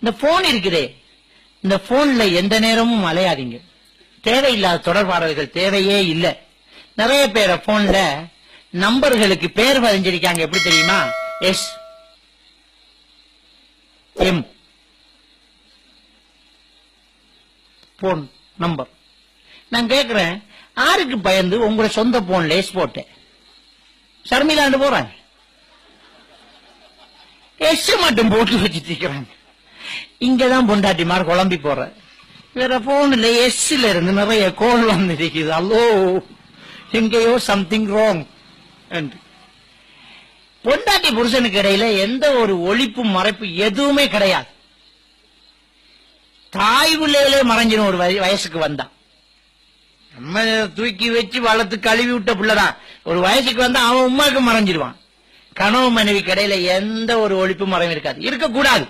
இந்த போன் இருக்குதே. இந்த போன்ல எந்த நேரமும் அலையாதீங்க. தேவையில்லாத தொடர்பாடல்கள் தேவையே இல்லை. நிறைய பேரை போன்ல நம்பர்களுக்கு பேர் பதிஞ்சிருக்காங்க எப்படி தெரியுமா? எஸ். எம். போன் நம்பர் நான் கேக்குறேன் யாருக்கு பயந்து உங்களை சொந்த போன்ல எஸ் போட்டேன். ஷர்மிலாண்டு போறாங்க. எஸ் மட்டும் போட்டு வச்சுட்டு இருக்கிறாங்க. இங்கதான் பொண்டாட்டிமார் குழம்பி போற. வேற போன்ல எஸ்ல இருந்து நிறைய கோல் வந்திருக்குது. அல்லோ எங்கேயோ சம்திங் ராங் என்று. பொண்டாட்டி புருஷனுக்கு இடையில எந்த ஒரு ஒழிப்பு மறைப்பு எதுவுமே கிடையாது. தாய் பிள்ளைகளே மறைஞ்சிடும் ஒரு வயசுக்கு வந்தா. நம்ம தூக்கி வச்சு வளர்த்து கழுவி விட்ட பிள்ளைதான். ஒரு வயசுக்கு வந்தா அவன் உமாக்கு மறைஞ்சிருவான். கனவு மனைவி கடையில எந்த ஒரு ஒழிப்பு மறைவு இருக்காது. இருக்கக்கூடாது.